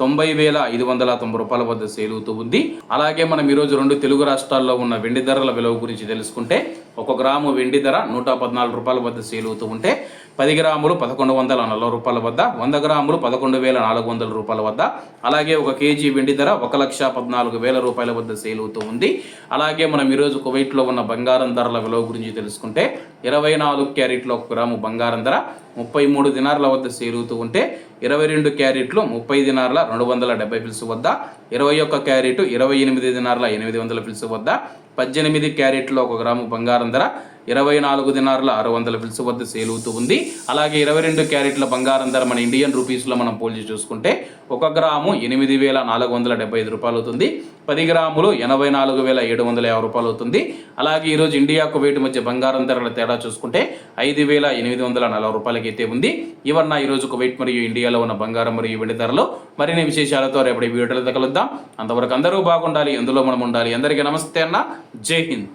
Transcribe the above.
తొంభై వేల ఐదు వందల తొంభై రూపాయల వద్ద సేల్ అవుతూ ఉంది. అలాగే మనం ఈరోజు రెండు తెలుగు రాష్ట్రాల్లో ఉన్న వెండి ధరల విలువ గురించి తెలుసుకుంటే ఒక గ్రాము వెండి ధర నూట పద్నాలుగు రూపాయల వద్ద సేల్ అవుతూ ఉంటే పది గ్రాములు పదకొండు వందల నలభై రూపాయల వద్ద వంద గ్రాములు పదకొండు వేల నాలుగు వందల రూపాయల వద్ద అలాగే ఒక కేజీ వెండి ధర ఒక లక్ష పద్నాలుగు వేల రూపాయల వద్ద సేల్ అవుతూ ఉంది. అలాగే మనం ఈరోజు కువైట్లో ఉన్న బంగారం ధరల విలువ గురించి తెలుసుకుంటే ఇరవై నాలుగు క్యారెట్లో ఒక గ్రాము బంగారం ధర ముప్పై మూడు దినార్ల వద్ద సేల్ అవుతూ ఉంటే ఇరవై రెండు క్యారెట్లు ముప్పై దినార్ల రెండు వందల డెబ్బై పిలుసు వద్ద ఇరవై ఒక్క క్యారెట్ ఇరవై ఎనిమిది దినార్ల ఎనిమిది వందల పిలుసు వద్ద పద్దెనిమిది క్యారెట్లు ఒక గ్రాము బంగారం ధర ఇరవై నాలుగు దినార్ల ఆరు వందల పిలుసు వద్ద సేల్ అవుతూ ఉంది. అలాగే ఇరవై రెండు క్యారెట్ల బంగారం ధర మన ఇండియన్ రూపీస్లో మనం పోల్చి చూసుకుంటే ఒక గ్రాము ఎనిమిది వేల నాలుగు వందల డెబ్బై ఐదు రూపాయలు అవుతుంది. పది గ్రాములు ఎనభై నాలుగు వేల ఏడు వందల యాభై రూపాయలు అవుతుంది. అలాగే ఈరోజు ఇండియా కువైట్ మధ్య బంగారం ధరల తేడా చూసుకుంటే ఐదు వేల ఎనిమిది వందల నలభై రూపాయలకి అయితే ఉంది. ఇవన్న ఈరోజు కువైట్ మరియు ఇండియాలో ఉన్న బంగారం మరియు వెండి ధరలు. మరిన్ని విశేషాలతో రేపటి వీడియోలతో కలుద్దాం. అంతవరకు అందరూ బాగుండాలి అందులో మనం ఉండాలి. అందరికీ నమస్తే అన్న. జై హింద్.